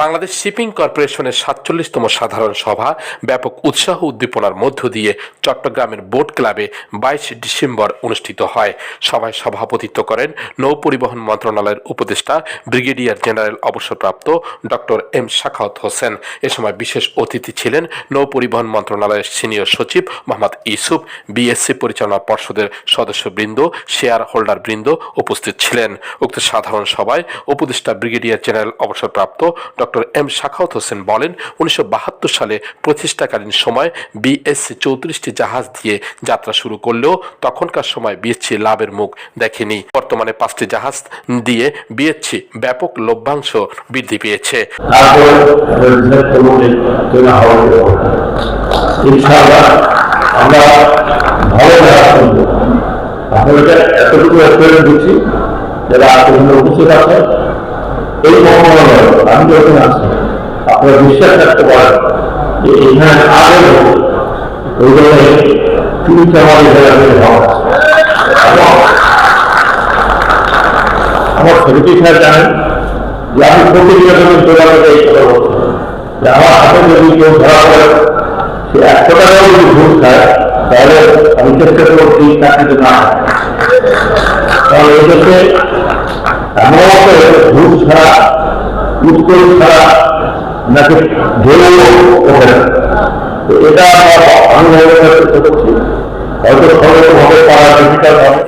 Bangladesh shipping কর্পোরেশনের সাতচল্লিশতম সাধারণ সভা ব্যাপক উৎসাহ উদ্দীপনার মধ্য দিয়ে চট্টগ্রামের বোট ক্লাবে বাইশ ডিসেম্বর অনুষ্ঠিত হয়। সভায় সভাপতিত্ব করেন নৌ পরিবহন মন্ত্রণালয়ের উপদেষ্টা, ব্রিগেডিয়ার জেনারেল অবসরপ্রাপ্ত ডক্টর এম শাখাওয়াত হোসেন। এ সময় বিশেষ অতিথি ছিলেন নৌ পরিবহন মন্ত্রণালয়ের সিনিয়র সচিব মোহাম্মদ ইউসুফ। বিএসসি পরিচালনা পর্ষদের সদস্যবৃন্দ, শেয়ার হোল্ডার বৃন্দ উপস্থিত ছিলেন। উক্ত সাধারণ সভায় উপদেষ্টা, ব্রিগেডিয়ার জেনারেল অবসরপ্রাপ্ত ডক্টর এম শাখাওয়াত হোসেন বলেন, উনিশশো সালে প্রতিষ্ঠাকালীন সময় বিএসসি চৌত্রিশটি জাহাজ দিয়ে যাত্রা শুরু করলেও তখনকার সময় বিএসসি লাভের মুখ দেখেনি। বর্তমানে পাঁচটি জাহাজ দিয়ে বিএসসি ব্যাপক লভ্যাংশ বৃদ্ধি পেয়েছে। এতটুকু এক্সপিরিয়েন্স দিচ্ছি, যারা আপনাদের উপস্থিত আছে এই মহানগর আমি যখন আছি, আপনারা বিশ্বাস রাখতে পারেন যে এখানে আগে ওই জন্য আমাদের জায়গায় হওয়া এবং আমার ছেলেটি স্যার জানেন যে আমি যখন দোকানে এই কথা বলছি। যে আমার হাতে যদি কেউ ধরা পড়ে, সে একশো টাকাও যদি ঘুষ খায় তাহলে আমি চেষ্টা সেই চাকরিতে না কারণ এই দেশে এমন একটা ছাড়া উত্তর ছাড়া নাকি ঢেউ ওঠে না? তো এটা আমরা আমি চেষ্টা করছি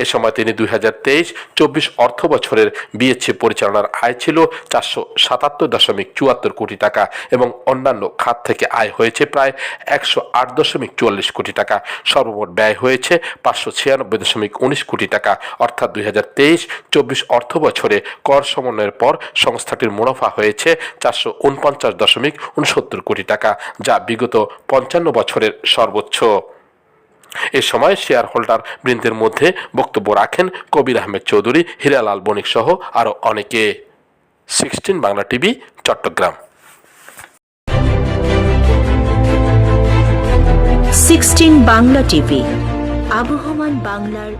এ সময় তিনি দুই হাজার তেইশ, চব্বিশ অর্থ বছরের বিএসসি পরিচালনার আয় ছিল চারশো সাতাত্তর দশমিক চুয়াত্তর কোটি টাকা এবং অন্যান্য খাত থেকে আয় হয়েছে প্রায় একশো আট দশমিক চুয়াল্লিশ কোটি টাকা। সর্বমোট ব্যয় হয়েছে পাঁচশো ছিয়ানব্বই দশমিক উনিশ কোটি টাকা। অর্থাৎ দুই হাজার তেইশ, চব্বিশ অর্থ বছরে কর সমন্বয়ের পর সংস্থাটির মুনাফা হয়েছে চারশো উনপঞ্চাশ দশমিক উনসত্তর কোটি টাকা, যা বিগত পঞ্চান্ন বছরের সর্বোচ্চ। এ সময় শেয়ার হোল্ডার বৃন্দের মধ্যে বক্তব্য রাখেন কবির আহমেদ চৌধুরী, হীরালাল বণিক সহ আরও অনেকে। Sixteen Bangla TV, Chattogram. Sixteen Bangla TV, আবহমান বাংলার